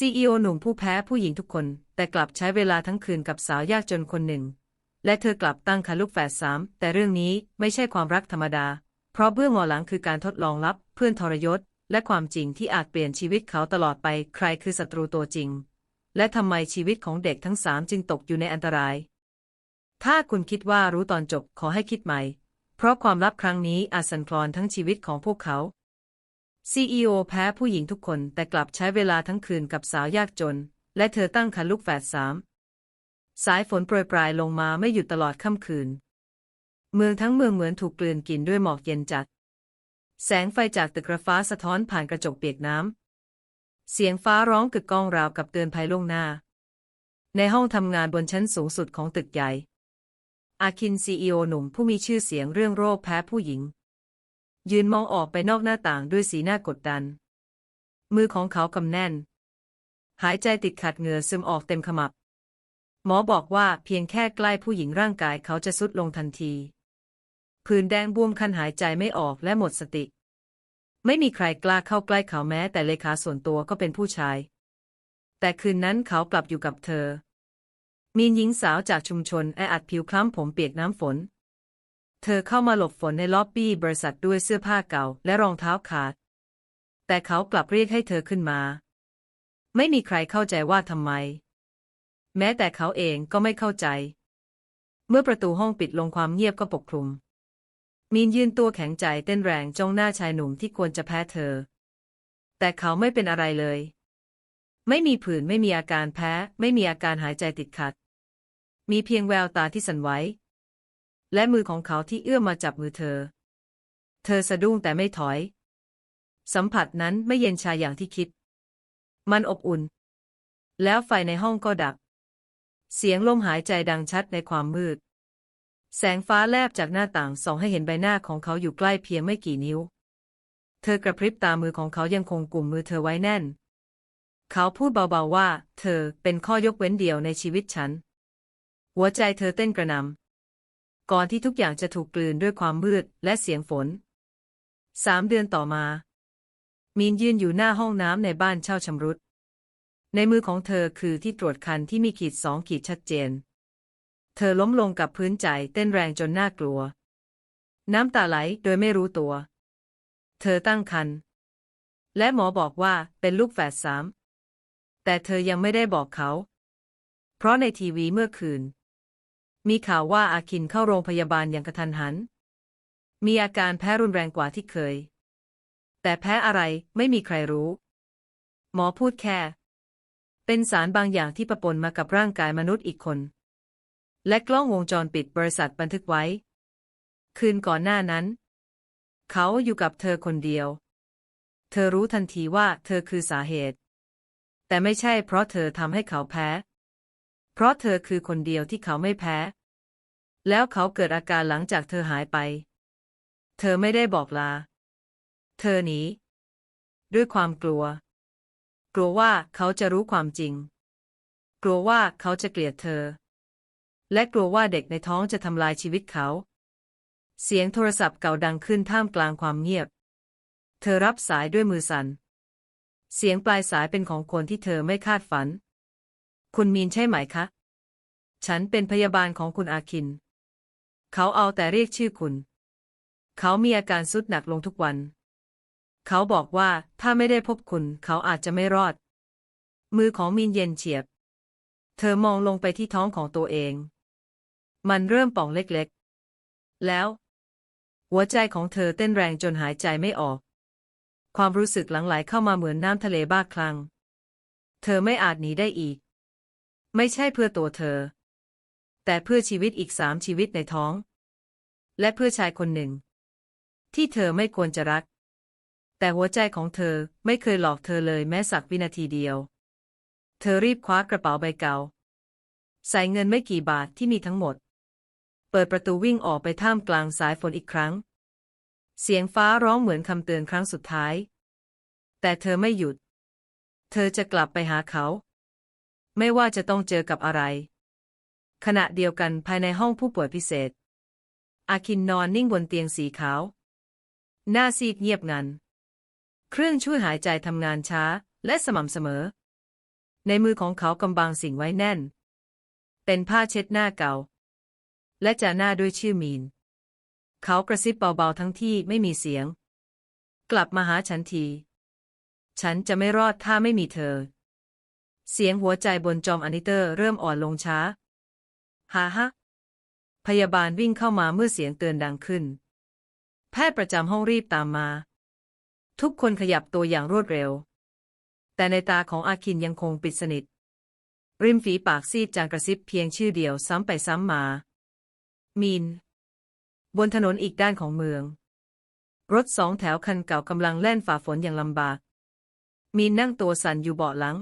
CEO หนุ่มผู้แพ้ผู้หญิงทุกคน แต่กลับใช้เวลาทั้งคืนกับสาวยากจนคนหนึ่ง และเธอกลับตั้งครรภ์ลูกแฝดสามแต่เรื่องนี้ไม่ใช่ความรักธรรมดา เพราะเบื้องหลังคือการทดลองลับ เพื่อนทรยศ และความจริงที่อาจเปลี่ยนชีวิตเขาตลอดไป ใครคือศัตรูตัวจริง และทำไมชีวิตของเด็กทั้งสามจึงตกอยู่ในอันตราย ถ้าคุณคิดว่ารู้ตอนจบขอให้คิดใหม่ เพราะความลับครั้งนี้อาจสั่นคลอนทั้งชีวิตของพวกเขา CEO แพ้ผู้หญิงทุกคนแต่กลับใช้เวลาทั้งคืนกับสาวยากจน และเธอตั้งครรภ์ลูกแฝดสามสายฝนโปรยปลายลงมาไม่หยุดตลอดค่ำคืน เมืองทั้งเมืองเหมือนถูกกลืนกินด้วยหมอกเย็นจัด แสงไฟจากตึกระฟ้าสะท้อนผ่านกระจกเปียกน้ำ เสียงฟ้าร้องกึกก้องราวกับเตือนภัยล่วงหน้า ในห้องทำงานบนชั้นสูงสุดของตึกใหญ่ อาคินซีอีโอหนุ่มผู้มีชื่อเสียงเรื่องโรคแพ้ผู้หญิง ยืนมองออกไปนอกหน้าต่างด้วยสีหน้ากดดัน มือของเขากำแน่น หายใจติดขัดเหงื่อซึมออกเต็มขมับ หมอบอกว่าเพียงแค่ใกล้ผู้หญิงร่างกายเขาจะสุดลงทันทีผื่นแดงบวมคันหายใจไม่ออกและหมดสติ ไม่มีใครกล้าเข้าใกล้เขาแม้แต่เลขาส่วนตัวก็เป็นผู้ชาย แต่คืนนั้นเขากลับอยู่กับเธอ มีหญิงสาวจากชุมชนแออัดผิวคล้ำผมเปียกน้ำฝน เธอเข้ามาหลบฝนในล็อบบี้บริษัทด้วยเสื้อผ้าเก่าและรองเท้าขาด แต่เขากลับเรียกให้เธอขึ้นมา ไม่มีใครเข้าใจว่าทำไม แม้แต่เขาเองก็ไม่เข้าใจ เมื่อประตูห้องปิดลงความเงียบก็ปกคลุม มีนยืนตัวแข็งใจเต้นแรงจ้องหน้าชายหนุ่มที่ควรจะแพ้เธอ แต่เขาไม่เป็นอะไรเลย ไม่มีผื่นไม่มีอาการแพ้ ไม่มีอาการหายใจติดขัด มีเพียงแววตาที่สั่นไหว และมือของเขาที่เอื้อมมาจับมือเธอ เธอสะดุ้งแต่ไม่ถอย สัมผัสนั้นไม่เย็นชาอย่างที่คิด มันอบอุ่น แล้วไฟในห้องก็ดับ เสียงลมหายใจดังชัดในความมืด แสงฟ้าแลบจากหน้าต่างส่องให้เห็นใบหน้าของเขาอยู่ใกล้เพียงไม่กี่นิ้ว เธอกระพริบตามือของเขายังคงกลุ่มมือเธอไว้แน่น เขาพูดเบาๆว่า เธอเป็นข้อยกเว้นเดียวในชีวิตฉัน หัวใจเธอเต้นกระนำ ก่อนที่ทุกอย่างจะถูกกลืนด้วยความมืดและเสียงฝนสามเดือนต่อมา มีนยืนอยู่หน้าห้องน้ำในบ้านเช่าชำรุด ในมือของเธอคือที่ตรวจคันที่มีขีดสองขีดชัดเจน เธอล้มลงกับพื้นใจเต้นแรงจนน่ากลัว น้ำตาไหลโดยไม่รู้ตัว เธอตั้งครรภ์และหมอบอกว่าเป็นลูกแฝดสามแต่เธอยังไม่ได้บอกเขา เพราะในทีวีเมื่อคืน มีข่าวว่าอาคินเข้าโรงพยาบาลอย่างกระทันหัน มีอาการแพ้รุนแรงกว่าที่เคย แต่แพ้อะไรไม่มีใครรู้ หมอพูดแค่ เป็นสารบางอย่างที่ปะปนมากับร่างกายมนุษย์อีกคน และกล้องวงจรปิดบริษัทบันทึกไว้ คืนก่อนหน้านั้น เขาอยู่กับเธอคนเดียว เธอรู้ทันทีว่าเธอคือสาเหตุ แต่ไม่ใช่เพราะเธอทำให้เขาแพ้เพราะเธอคือคนเดียวที่เขาไม่แพ้ แล้วเขาเกิดอาการหลังจากเธอหายไป เธอไม่ได้บอกลา เธอหนี ด้วยความกลัว กลัวว่าเขาจะรู้ความจริง กลัวว่าเขาจะเกลียดเธอ และกลัวว่าเด็กในท้องจะทำลายชีวิตเขา เสียงโทรศัพท์เก่าดังขึ้นท่ามกลางความเงียบ เธอรับสายด้วยมือสัน่น เสียงปลายสายเป็นของคนที่เธอไม่คาดฝัน คุณมีนใช่ไหมคะ ฉันเป็นพยาบาลของคุณอาคิน เขาเอาแต่เรียกชื่อคุณ เขามีอาการสุดหนักลงทุกวัน เขาบอกว่าถ้าไม่ได้พบคุณ เขาอาจจะไม่รอด มือของมีนเย็นเฉียบ เธอมองลงไปที่ท้องของตัวเอง มันเริ่มป่องเล็กๆ แล้ว หัวใจของเธอเต้นแรงจนหายใจไม่ออก ความรู้สึกหลังไหลเข้ามาเหมือนน้ำทะเลบ้าคลั่งเธอไม่อาจหนีได้อีก ไม่ใช่เพื่อตัวเธอ แต่เพื่อชีวิตอีกสามชีวิตในท้อง และเพื่อชายคนหนึ่ง ที่เธอไม่ควรจะรัก แต่หัวใจของเธอไม่เคยหลอกเธอเลยแม้สักวินาทีเดียว เธอรีบคว้ากระเป๋าใบเก่า ใส่เงินไม่กี่บาทที่มีทั้งหมด เปิดประตูวิ่งออกไปท่ามกลางสายฝนอีกครั้ง เสียงฟ้าร้องเหมือนคำเตือนครั้งสุดท้าย แต่เธอไม่หยุด เธอจะกลับไปหาเขา ไม่ว่าจะต้องเจอกับอะไร ขณะเดียวกันภายในห้องผู้ป่วยพิเศษ อาคินนอนนิ่งบนเตียงสีขาว หน้าซีดเงียบงัน เครื่องช่วยหายใจทำงานช้าและสม่ำเสมอ ในมือของเขากำบังสิ่งไว้แน่น เป็นผ้าเช็ดหน้าเก่า และจาหน้าด้วยชื่อมีน เขากระซิบเบาๆทั้งที่ไม่มีเสียง กลับมาหาฉันที ฉันจะไม่รอดถ้าไม่มีเธอ เสียงหัวใจบนจอมอนิเตอร์เริ่มอ่อนลงช้า ฮ่าฮะพยาบาลวิ่งเข้ามาเมื่อเสียงเตือนดังขึ้น แพทย์ประจำห้องรีบตามมา ทุกคนขยับตัวอย่างรวดเร็ว แต่ในตาของอาคินยังคงปิดสนิท ริมฝีปากซีดจางกระซิบเพียงชื่อเดียวซ้ำไปซ้ำมา มีน บนถนนอีกด้านของเมือง รถสองแถวคันเก่ากำลังแล่นฝ่าฝนอย่างลำบาก มีนนั่งตัวสั่นอยู่เบาะหลัง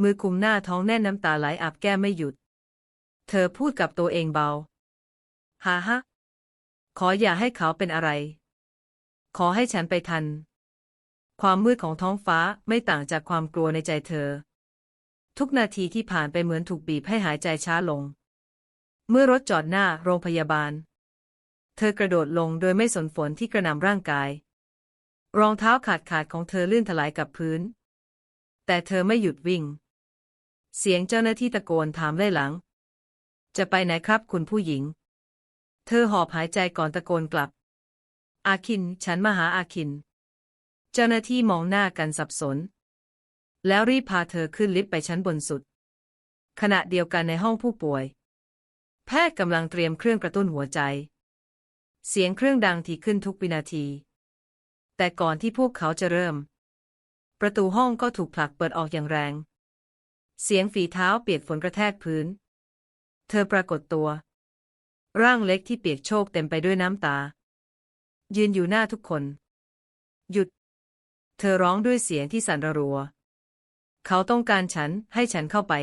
มือคุมหน้าท้องแน่นน้ำตาไหลอาบแก้มไม่หยุด เธอพูดกับตัวเองเบาฮ่าฮะ ขออย่าให้เขาเป็นอะไร ขอให้ฉันไปทัน ความมืดของท้องฟ้าไม่ต่างจากความกลัวในใจเธอ ทุกนาทีที่ผ่านไปเหมือนถูกบีบให้หายใจช้าลง เมื่อรถจอดหน้าโรงพยาบาล เธอกระโดดลงโดยไม่สนฝนที่กระหน่ำร่างกาย รองเท้าขาดขาดของเธอลื่นถลายกับพื้น แต่เธอไม่หยุดวิ่ง เสียงเจ้าหน้าที่ตะโกนถามไล่หลัง จะไปไหนครับคุณผู้หญิง เธอหอบหายใจก่อนตะโกนกลับ อาคิน ฉันมาหาอาคิน เจ้าหน้าที่มองหน้ากันสับสน แล้วรีบพาเธอขึ้นลิฟต์ไปชั้นบนสุด ขณะเดียวกันในห้องผู้ป่วย แพทย์กำลังเตรียมเครื่องกระตุ้นหัวใจ เสียงเครื่องดังทีขึ้นทุกวินาที แต่ก่อนที่พวกเขาจะเริ่ม ประตูห้องก็ถูกผลักเปิดออกอย่างแรง เสียงฝีเท้าเปียกฝนกระแทกพื้น เธอปรากฏตัว ร่างเล็กที่เปียกโชกเต็มไปด้วยน้ำตา ยืนอยู่หน้าทุกคน หยุด เธอร้องด้วยเสียงที่สั่นระรัว เขาต้องการฉันให้ฉันเข้าไป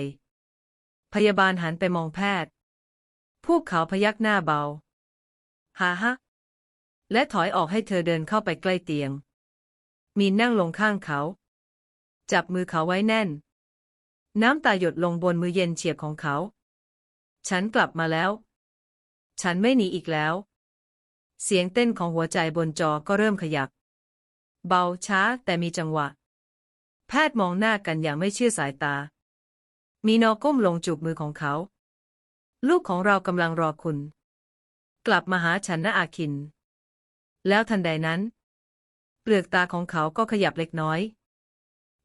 พยาบาลหันไปมองแพทย์ พวกเขาพยักหน้าเบาฮ่าฮะและถอยออกให้เธอเดินเข้าไปใกล้เตียง มีนนั่งลงข้างเขา จับมือเขาไว้แน่น น้ำตาหยดลงบนมือเย็นเฉียบของเขา ฉันกลับมาแล้ว ฉันไม่หนีอีกแล้ว เสียงเต้นของหัวใจบนจอก็เริ่มขยับ เบาช้าแต่มีจังหวะ แพทย์มองหน้ากันอย่างไม่เชื่อสายตา มีนอก้มลงจูบมือของเขา ลูกของเรากำลังรอคุณ กลับมาหาฉันนะอาคิน แล้วทันใดนั้น เปลือกตาของเขาก็ขยับเล็กน้อย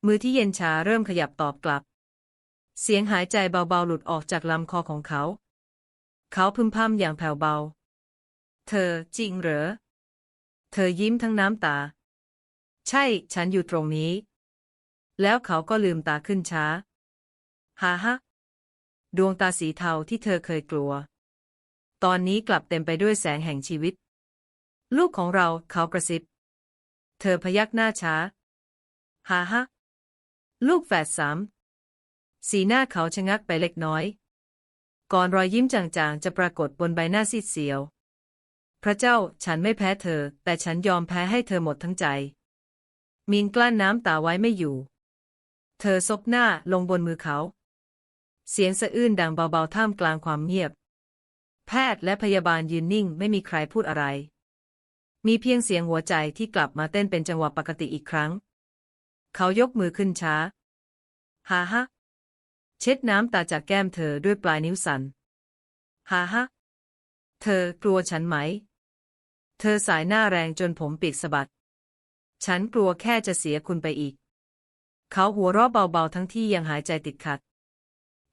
มือที่เย็นชาเริ่มขยับตอบกลับ เสียงหายใจเบาๆหลุดออกจากลำคอของเขา เขาพึมพำอย่างแผ่วเบา เธอจริงเหรอ เธอยิ้มทั้งน้ำตา ใช่ ฉันอยู่ตรงนี้ แล้วเขาก็ลืมตาขึ้นช้า ฮ่าฮะ ดวงตาสีเทาที่เธอเคยกลัว ตอนนี้กลับเต็มไปด้วยแสงแห่งชีวิต ลูกของเราเขากระซิบ เธอพยักหน้าช้า ฮ่าฮะ ลูกแฝดสาม สีหน้าเขาชะงักไปเล็กน้อย ก่อนรอยยิ้มจางๆ จะปรากฏบนใบหน้าซีดเสียว พระเจ้าฉันไม่แพ้เธอ แต่ฉันยอมแพ้ให้เธอหมดทั้งใจ มีนกลั้นน้ำตาไว้ไม่อยู่ เธอซบหน้าลงบนมือเขา เสียงสะอื้นดังเบาๆท่ามกลางความเงียบ แพทย์และพยาบาลยืนนิ่งไม่มีใครพูดอะไร มีเพียงเสียงหัวใจที่กลับมาเต้นเป็นจังหวะปกติอีกครั้ง เขายกมือขึ้นช้า ฮ่าฮะ เช็ดน้ำตาจากแก้มเธอด้วยปลายนิ้วสัน่นฮาฮะ เธอกลัวฉันไหม เธอสายหน้าแรงจนผมปีกสะบัด ฉันกลัวแค่จะเสียคุณไปอีก เขาหัวเราะเบาๆทั้งที่ยังหายใจติดขัด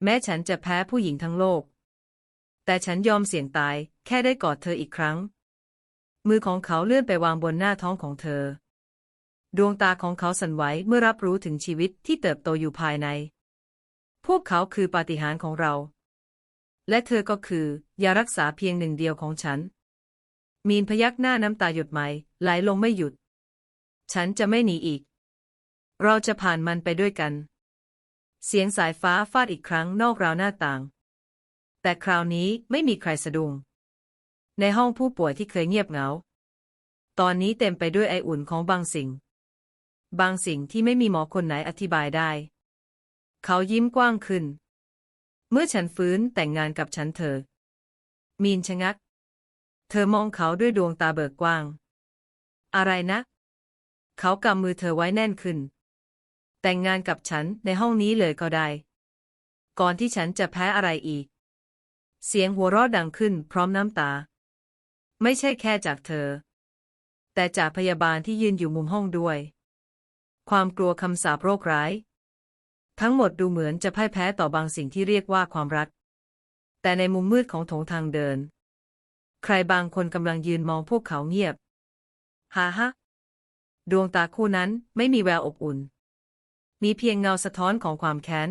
แม้ฉันจะแพ้ผู้หญิงทั้งโลก แต่ฉันยอมเสี่ยงตาย แค่ได้กอดเธออีกครั้ง มือของเขาเลื่อนไปวางบนหน้าท้องของเธอ ดวงตาของเขาสั่นไหวเมื่อรับรู้ถึงชีวิตที่เติบโตอยู่ภายใน พวกเขาคือปาฏิหาริย์ของเรา และเธอก็คือยารักษาเพียงหนึ่งเดียวของฉัน มีนพยักหน้าน้ำตาหยดไหมไหลลงไม่หยุด ฉันจะไม่หนีอีก เราจะผ่านมันไปด้วยกัน เสียงสายฟ้าฟาดอีกครั้งนอกราวหน้าต่าง แต่คราวนี้ไม่มีใครสะดุ้งในห้องผู้ป่วยที่เคยเงียบเหงา ตอนนี้เต็มไปด้วยไออุ่นของบางสิ่ง บางสิ่งที่ไม่มีหมอคนไหนอธิบายได้ เขายิ้มกว้างขึ้น เมื่อฉันฟื้นแต่งงานกับฉันเธอ มีนชะงัก เธอมองเขาด้วยดวงตาเบิกกว้าง อะไรนะ เขากำมือเธอไว้แน่นขึ้น แต่งงานกับฉันในห้องนี้เลยก็ได้ ก่อนที่ฉันจะแพ้อะไรอีก เสียงหัวเราะดังขึ้นพร้อมน้ำตา ไม่ใช่แค่จากเธอ แต่จากพยาบาลที่ยืนอยู่มุมห้องด้วย ความกลัวคำสาปโรคร้าย ทั้งหมดดูเหมือนจะพ่ายแพ้ต่อบางสิ่งที่เรียกว่าความรัก แต่ในมุมมืดของโถงทางเดิน ใครบางคนกำลังยืนมองพวกเขาเงียบ ฮ่าฮะ ดวงตาคู่นั้นไม่มีแววอบอุ่น มีเพียงเงาสะท้อนของความแค้น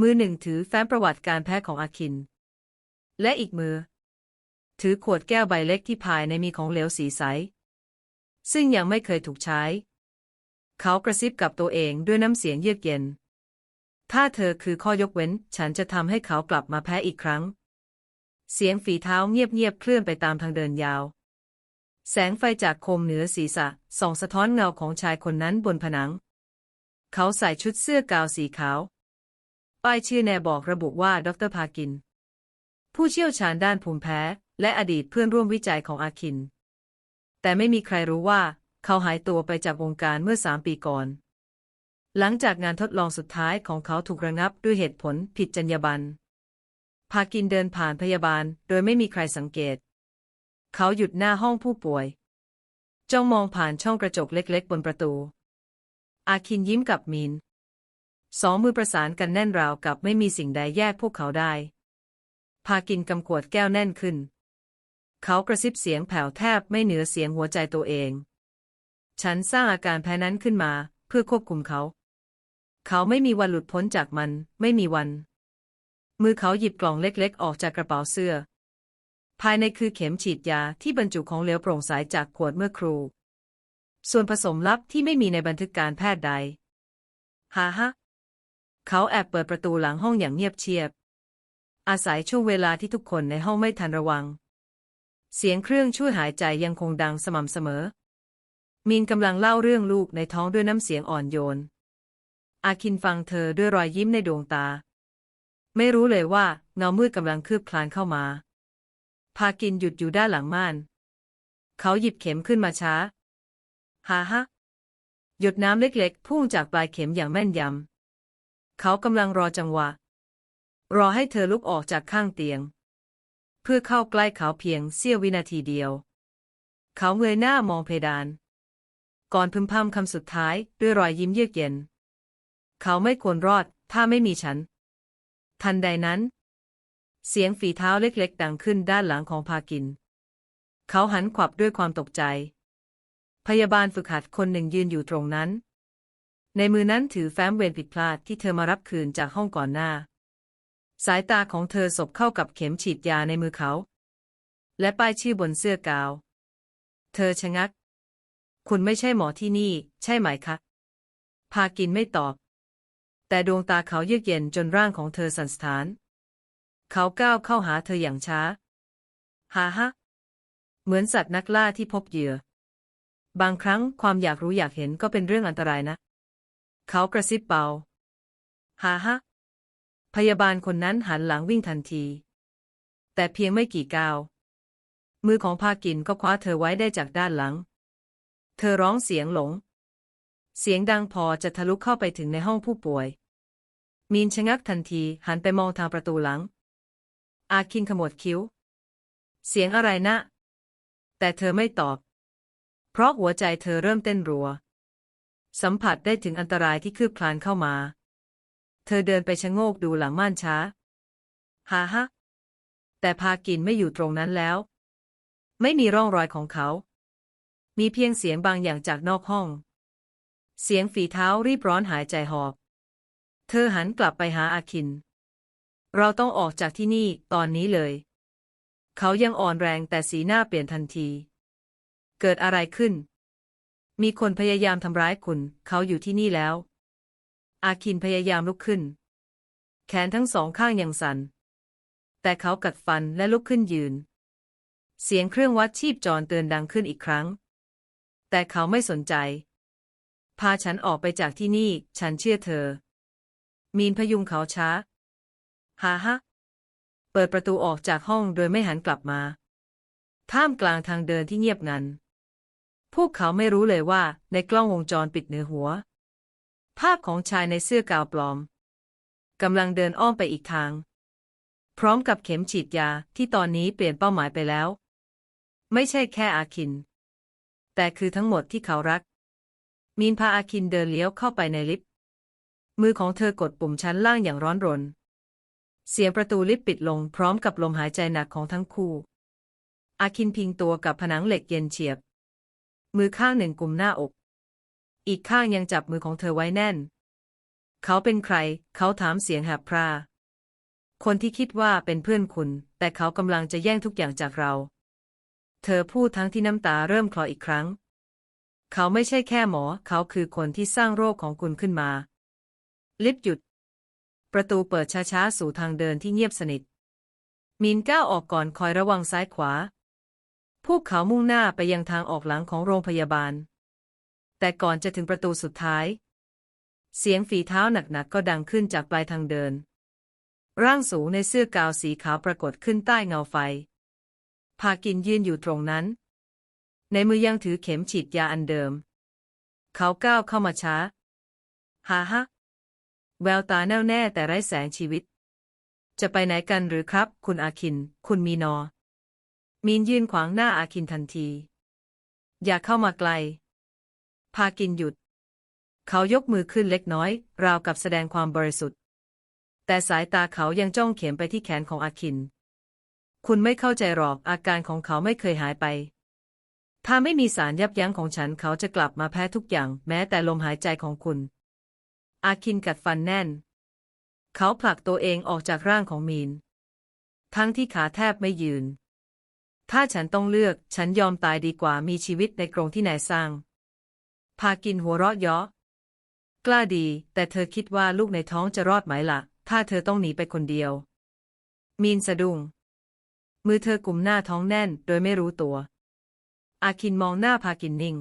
มือหนึ่งถือแฟ้มประวัติการแพ้ของอาคิน และอีกมือ ถือขวดแก้วใบเล็กที่ภายในมีของเหลวสีใส ซึ่งยังไม่เคยถูกใช้ เขากระซิบกับตัวเองด้วยน้ำเสียงเยือกเย็น ถ้าเธอคือข้อยกเว้น ฉันจะทำให้เขากลับมาแพ้อีกครั้ง เสียงฝีเท้าเงียบๆเคลื่อนไปตามทางเดินยาว แสงไฟจากโคมเหนือศีรษะส่องสะท้อนเงาของชายคนนั้นบนผนัง เขาใส่ชุดเสื้อกาวสีขาว ป้ายชื่อแนบอกระบุว่าดรพากิน ผู้เชี่ยวชาญด้านภูมิแพ้ และอดีตเพื่อนร่วมวิจัยของอาคิน แต่ไม่มีใครรู้ว่า เขาหายตัวไปจากวงการเมื่อสามปีก่อน หลังจากงานทดลองสุดท้ายของเขาถูกระงับด้วยเหตุผลผิดจรรยาบรรณ พากินเดินผ่านพยาบาลโดยไม่มีใครสังเกต เขาหยุดหน้าห้องผู้ป่วย จ้องมองผ่านช่องกระจกเล็กๆ บนประตู อาคินยิ้มกับมีนสองมือประสานกันแน่นราวกับไม่มีสิ่งใดแยกพวกเขาได้ พากินกำขวดแก้วแน่นขึ้น เขากระซิบเสียงแผ่วแทบไม่เหนือเสียงหัวใจตัวเอง ฉันสร้างอาการแพ้นั้นขึ้นมาเพื่อควบคุมเขา เขาไม่มีวันหลุดพ้นจากมัน ไม่มีวัน มือเขาหยิบกล่องเล็กๆ ออกจากกระเป๋าเสื้อ ภายในคือเข็มฉีดยาที่บรรจุของเหลวโปร่งใสจากขวดเมื่อครู ส่วนผสมลับที่ไม่มีในบันทึกการแพทย์ใดฮ่าฮะเขาแอบเปิดประตูหลังห้องอย่างเงียบเชียบ อาศัยช่วงเวลาที่ทุกคนในห้องไม่ทันระวัง เสียงเครื่องช่วยหายใจยังคงดังสม่ำเสมอมีนกำลังเล่าเรื่องลูกในท้องด้วยน้ำเสียงอ่อนโยน อาคินฟังเธอด้วยรอยยิ้มในดวงตา ไม่รู้เลยว่าเงามืดกำลังคืบคลานเข้ามา พากินหยุดอยู่ด้านหลังม่าน เขาหยิบเข็มขึ้นมาช้าฮ่าฮะ หยดน้ำเล็กๆ พุ่งจากปลายเข็มอย่างแม่นยำ เขากำลังรอจังหวะ รอให้เธอลุกออกจากข้างเตียง เพื่อเข้าใกล้เขาเพียงเสี้ยววินาทีเดียว เขาเงยหน้ามองเพดาน ก่อนพึมพำคำสุดท้ายด้วยรอยยิ้มเยือกเย็น เขาไม่ควรรอด ถ้าไม่มีฉัน ทันใดนั้น เสียงฝีเท้าเล็กๆ ดังขึ้นด้านหลังของพากิน เขาหันขวับด้วยความตกใจ พยาบาลฝึกหัดคนหนึ่งยืนอยู่ตรงนั้น ในมือนั้นถือแฟ้มเวรผิดพลาดที่เธอมารับคืนจากห้องก่อนหน้า สายตาของเธอสบเข้ากับเข็มฉีดยาในมือเขา และป้ายชื่อบนเสื้อกาว เธอชะงัก คุณไม่ใช่หมอที่นี่ ใช่ไหมคะพากินไม่ตอบ แต่ดวงตาเขาเยือกเย็นจนร่างของเธอสั่นสะท้าน เขาก้าวเข้าหาเธออย่างช้า ฮ่าฮะ เหมือนสัตว์นักล่าที่พบเหยื่อ บางครั้งความอยากรู้อยากเห็นก็เป็นเรื่องอันตรายนะ เขากระซิบเบา ฮ่าฮะ พยาบาลคนนั้นหันหลังวิ่งทันที แต่เพียงไม่กี่ก้าว มือของพากินก็คว้าเธอไว้ได้จากด้านหลัง เธอร้องเสียงหลงเสียงดังพอจะทะลุเข้าไปถึงในห้องผู้ป่วย มีนชะงักทันทีหันไปมองทางประตูหลัง อาคินขมวดคิ้ว เสียงอะไรนะ แต่เธอไม่ตอบ เพราะหัวใจเธอเริ่มเต้นรัว สัมผัสได้ถึงอันตรายที่คืบคลานเข้ามา เธอเดินไปชะโงกดูหลังม่านช้าฮ่าฮะแต่พากินไม่อยู่ตรงนั้นแล้ว ไม่มีร่องรอยของเขา มีเพียงเสียงบางอย่างจากนอกห้อง เสียงฝีเท้ารีบร้อนหายใจหอบ เธอหันกลับไปหาอาคิน เราต้องออกจากที่นี่ตอนนี้เลย เขายังอ่อนแรงแต่สีหน้าเปลี่ยนทันที เกิดอะไรขึ้น มีคนพยายามทำร้ายคุณ เขาอยู่ที่นี่แล้ว อาคินพยายามลุกขึ้น แขนทั้งสองข้างยังสัน่น แต่เขากัดฟันและลุกขึ้นยืน เสียงเครื่องวัดชีพจรเตือนดังขึ้นอีกครั้ง แต่เขาไม่สนใจ พาฉันออกไปจากที่นี่ ฉันเชื่อเธอ มีนพยุงเขาช้าฮาฮะ เปิดประตูออกจากห้องโดยไม่หันกลับมา ท่ามกลางทางเดินที่เงียบงัน พวกเขาไม่รู้เลยว่าในกล้องวงจรปิดเหนือหัว ภาพของชายในเสื้อกาวปลอมกำลังเดินอ้อมไปอีกทาง พร้อมกับเข็มฉีดยาที่ตอนนี้เปลี่ยนเป้าหมายไปแล้ว ไม่ใช่แค่อาคิน แต่คือทั้งหมดที่เขารัก มีนพาอาคินเดินเลี้ยวเข้าไปในลิฟต์ มือของเธอกดปุ่มชั้นล่างอย่างร้อนรน เสียงประตูลิฟต์ปิดลงพร้อมกับลมหายใจหนักของทั้งคู่ อาคินพิงตัวกับผนังเหล็กเย็นเฉียบ มือข้างหนึ่งกุมหน้าอก อีกข้างยังจับมือของเธอไว้แน่น เขาเป็นใคร เขาถามเสียงแหบพร่าคนที่คิดว่าเป็นเพื่อนคุณ แต่เขากำลังจะแย่งทุกอย่างจากเรา เธอพูดทั้งที่น้ำตาเริ่มคลออีกครั้ง เขาไม่ใช่แค่หมอ เขาคือคนที่สร้างโรคของคุณขึ้นมา ลิฟต์หยุด ประตูเปิดช้าๆ สู่ทางเดินที่เงียบสนิท มีนก้าวออกก่อนคอยระวังซ้ายขวา พวกเขามุ่งหน้าไปยังทางออกหลังของโรงพยาบาล แต่ก่อนจะถึงประตูสุดท้าย เสียงฝีเท้าหนักๆก็ดังขึ้นจากปลายทางเดิน ร่างสูงในเสื้อกาวสีขาวปรากฏขึ้นใต้เงาไฟ พากินยืนอยู่ตรงนั้น ในมือยังถือเข็มฉีดยาอันเดิม เขาก้าวเข้ามาช้า ฮ่าฮะ แววตาแน่วแน่แต่ไร้แสงชีวิต จะไปไหนกันหรือครับ คุณอาคิน คุณมีนอ มีนยืนขวางหน้าอาคินทันที อย่าเข้ามาไกล พากินหยุด เขายกมือขึ้นเล็กน้อย ราวกับแสดงความบริสุทธิ์ แต่สายตาเขายังจ้องเข็มไปที่แขนของอาคิน คุณไม่เข้าใจหรอกอาการของเขาไม่เคยหายไปถ้าไม่มีสารยับยั้งของฉันเขาจะกลับมาแพ้ทุกอย่าง แม้แต่ลมหายใจของคุณ อาคินกัดฟันแน่น เขาผลักตัวเองออกจากร่างของมีน ทั้งที่ขาแทบไม่ยืน ถ้าฉันต้องเลือกฉันยอมตายดีกว่ามีชีวิตในกรงที่นายสร้าง พากินหัวเราะเยาะกล้าดี แต่เธอคิดว่าลูกในท้องจะรอดไหมละ่ะ ถ้าเธอต้องหนีไปคนเดียว มีนสะดุ้ง มือเธอกุมหน้าท้องแน่นโดยไม่รู้ตัว อาคินมองหน้าพากินนิ่ง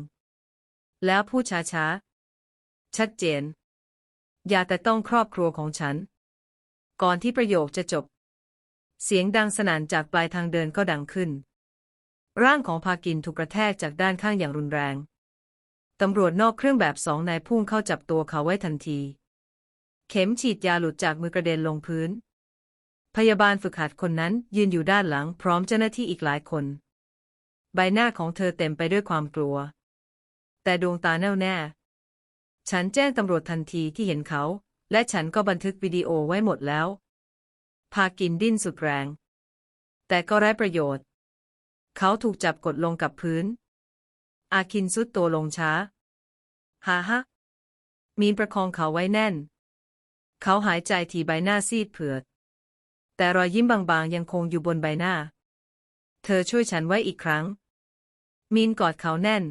แล้วพูดช้าๆ ชัดเจน อย่าแต่ต้องครอบครัวของฉัน ก่อนที่ประโยคจะจบ เสียงดังสนั่นจากปลายทางเดินก็ดังขึ้น ร่างของพากินถูกกระแทกจากด้านข้างอย่างรุนแรง ตำรวจนอกเครื่องแบบสองนายพุ่งเข้าจับตัวเขาไว้ทันที เข็มฉีดยาหลุดจากมือกระเด็นลงพื้น พยาบาลฝึกหัดคนนั้นยืนอยู่ด้านหลังพร้อมเจ้าหน้าที่อีกหลายคน ใบหน้าของเธอเต็มไปด้วยความกลัว แต่ดวงตาแน่วแน่ ฉันแจ้งตำรวจทันทีที่เห็นเขา และฉันก็บันทึกวิดีโอไว้หมดแล้ว พากินดิ้นสุดแรง แต่ก็ไร้ประโยชน์ เขาถูกจับกดลงกับพื้น อาคินสุดตัวลงช้า ฮาฮะ มีนประคองเขาไว้แน่น เขาหายใจทีใบหน้าซีดเผือด แต่รอยยิ้มบางๆยังคงอยู่บนใบหน้า เธอช่วยฉันไว้อีกครั้ง มีนกอดเขาแน่น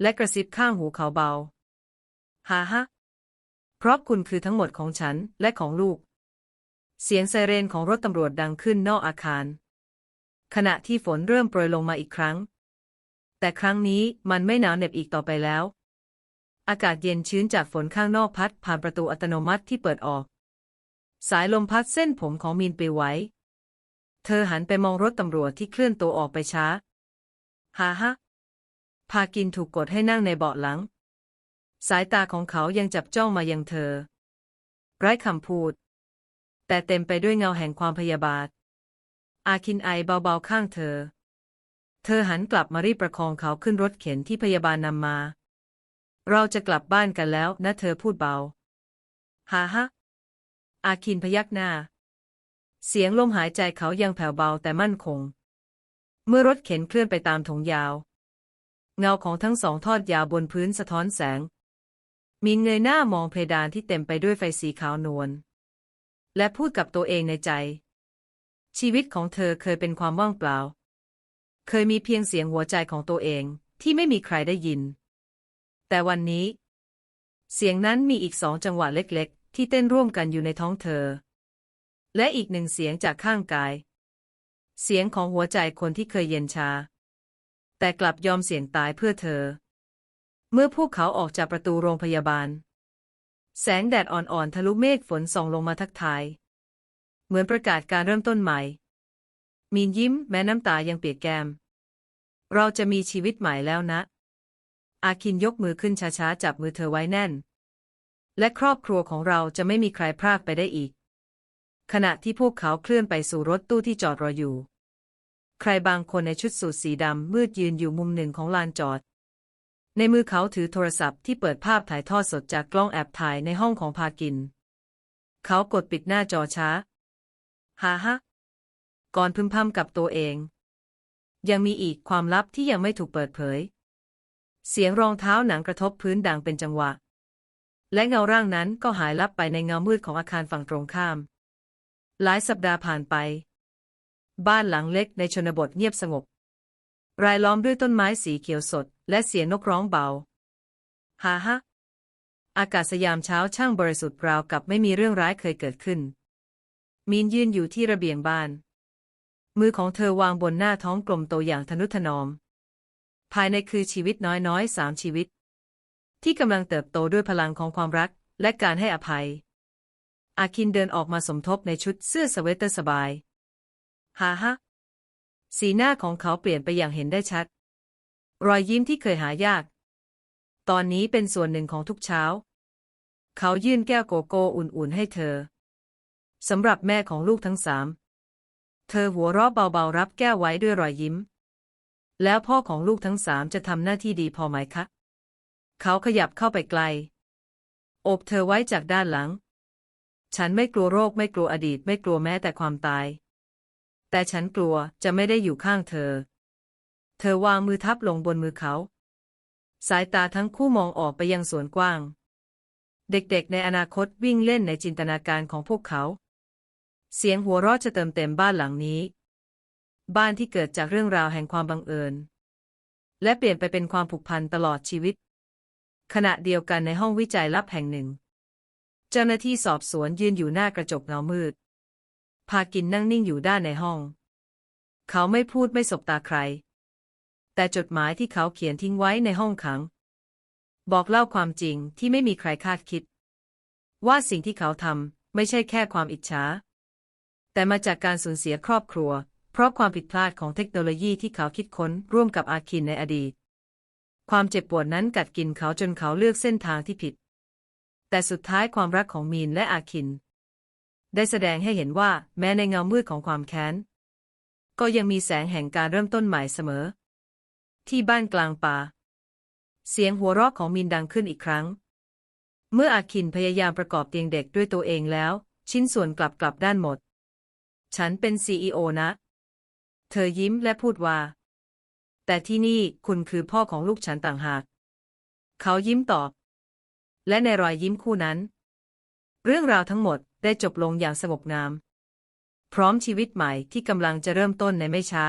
และกระซิบข้างหูเขาเบา ฮาฮะเพราะคุณคือทั้งหมดของฉันและของลูก เสียงไซเรนของรถตำรวจดังขึ้นนอกอาคาร ขณะที่ฝนเริ่มโปรยลงมาอีกครั้ง แต่ครั้งนี้มันไม่หนาวเหน็บอีกต่อไปแล้ว อากาศเย็นชื้นจากฝนข้างนอกพัดผ่านประตูอัตโนมัติที่เปิดออก สายลมพัดเส้นผมของมีนปลิวไหวเธอหันไปมองรถตำรวจที่เคลื่อนตัวออกไปช้า ฮ่าฮะพากินถูกกดให้นั่งในเบาะหลัง สายตาของเขายังจับจ้องมายังเธอ ไร้คำพูด แต่เต็มไปด้วยเงาแห่งความพยาบาท อาคินไอเบาๆข้างเธอ เธอหันกลับมารีบประคองเขาขึ้นรถเข็นที่พยาบาลนำมา เราจะกลับบ้านกันแล้วนะเธอพูดเบาฮ่าฮะ อาคินพยักหน้า เสียงลมหายใจเขายังแผ่วเบาแต่มั่นคง เมื่อรถเข็นเคลื่อนไปตามถงยาว เงาของทั้งสองทอดยาวบนพื้นสะท้อนแสง มีเงยหน้ามองเพดานที่เต็มไปด้วยไฟสีขาวนวล และพูดกับตัวเองในใจ ชีวิตของเธอเคยเป็นความว่างเปล่า เคยมีเพียงเสียงหัวใจของตัวเองที่ไม่มีใครได้ยิน แต่วันนี้ เสียงนั้นมีอีกสองจังหวะเล็กๆ ที่เต้นร่วมกันอยู่ในท้องเธอ และอีกหนึ่งเสียงจากข้างกาย เสียงของหัวใจคนที่เคยเย็นชา แต่กลับยอมเสี่ยงตายเพื่อเธอ เมื่อพวกเขาออกจากประตูโรงพยาบาล แสงแดดอ่อนๆทะลุเมฆฝนส่องลงมาทักทาย เหมือนประกาศการเริ่มต้นใหม่ มีนยิ้มแม้น้ำตายังเปียกแก้ม เราจะมีชีวิตใหม่แล้วนะ อาคินยกมือขึ้นช้าๆ จับมือเธอไว้แน่น และครอบครัวของเราจะไม่มีใครพรากไปได้อีก ขณะที่พวกเขาเคลื่อนไปสู่รถตู้ที่จอดรออยู่ ใครบางคนในชุดสูทสีดำมืดยืนอยู่มุมหนึ่งของลานจอด ในมือเขาถือโทรศัพท์ที่เปิดภาพถ่ายทอดสดจากกล้องแอบถ่ายในห้องของพากิน เขากดปิดหน้าจอช้า ฮ่าฮะ ก่อนพึมพำกับตัวเอง ยังมีอีกความลับที่ยังไม่ถูกเปิดเผย เสียงรองเท้าหนังกระทบพื้นดังเป็นจังหวะ และเงาร่างนั้นก็หายลับไปในเงามืดของอาคารฝั่งตรงข้าม หลายสัปดาห์ผ่านไป บ้านหลังเล็กในชนบทเงียบสงบ รายล้อมด้วยต้นไม้สีเขียวสด และเสียงนกร้องเบา ฮ่าฮะ อากาศยามเช้าช่างบริสุทธิ์ราวกับไม่มีเรื่องร้ายเคยเกิดขึ้น มีนยืนอยู่ที่ระเบียงบ้าน มือของเธอวางบนหน้าท้องกลมโตอย่างทนุถนอม ภายในคือชีวิตน้อยๆสามชีวิต ที่กำลังเติบโตด้วยพลังของความรักและการให้อภัย อาคินเดินออกมาสมทบในชุดเสื้อสเวตเตอร์สบาย ฮ่าฮะ สีหน้าของเขาเปลี่ยนไปอย่างเห็นได้ชัด รอยยิ้มที่เคยหายาก ตอนนี้เป็นส่วนหนึ่งของทุกเช้า เขายื่นแก้วโกโก้อุ่นๆให้เธอสำหรับแม่ของลูกทั้งสาม เธอหัวเราะเบาๆรับแก้วไว้ด้วยรอยยิ้ม แล้วพ่อของลูกทั้งสามจะทำหน้าที่ดีพอไหมคะ เขาขยับเข้าไปไกล อบเธอไว้จากด้านหลัง ฉันไม่กลัวโรคไม่กลัวอดีตไม่กลัวแม้แต่ความตาย แต่ฉันกลัวจะไม่ได้อยู่ข้างเธอ เธอวางมือทับลงบนมือเขา สายตาทั้งคู่มองออกไปยังสวนกว้าง เด็กๆในอนาคตวิ่งเล่นในจินตนาการของพวกเขา เสียงหัวเราะจะเติมเต็มบ้านหลังนี้ บ้านที่เกิดจากเรื่องราวแห่งความบังเอิญ และเปลี่ยนไปเป็นความผูกพันตลอดชีวิต ขณะเดียวกันในห้องวิจัยลับแห่งหนึ่ง เจ้าหน้าที่สอบสวนยืนอยู่หน้ากระจกเงามืด พากินนั่งนิ่งอยู่ด้านในห้อง เขาไม่พูดไม่สบตาใคร แต่จดหมายที่เขาเขียนทิ้งไว้ในห้องขัง บอกเล่าความจริงที่ไม่มีใครคาดคิด ว่าสิ่งที่เขาทำไม่ใช่แค่ความอิจฉาแต่มาจากการสูญเสียครอบครัว เพราะความผิดพลาดของเทคโนโลยีที่เขาคิดค้นร่วมกับอาคินในอดีต ความเจ็บปวดนั้นกัดกินเขาจนเขาเลือกเส้นทางที่ผิด แต่สุดท้ายความรักของมีนและอาคิน ได้แสดงให้เห็นว่าแม้ในเงามืดของความแค้น ก็ยังมีแสงแห่งการเริ่มต้นใหม่เสมอ ที่บ้านกลางป่า เสียงหัวเราะของมินดังขึ้นอีกครั้ง เมื่ออาคินพยายามประกอบเตียงเด็กด้วยตัวเองแล้ว ชิ้นส่วนกลับกลับด้านหมด ฉันเป็นซีอนะ เธอยิ้มและพูดว่า แต่ที่นี่คุณคือพ่อของลูกฉันต่างหาก เขายิ้มตอบ และในรอยยิ้มคู่นั้น เรื่องราวทั้งหมด ได้จบลงอย่างสงบงาม พร้อมชีวิตใหม่ที่กำลังจะเริ่มต้นในไม่ช้า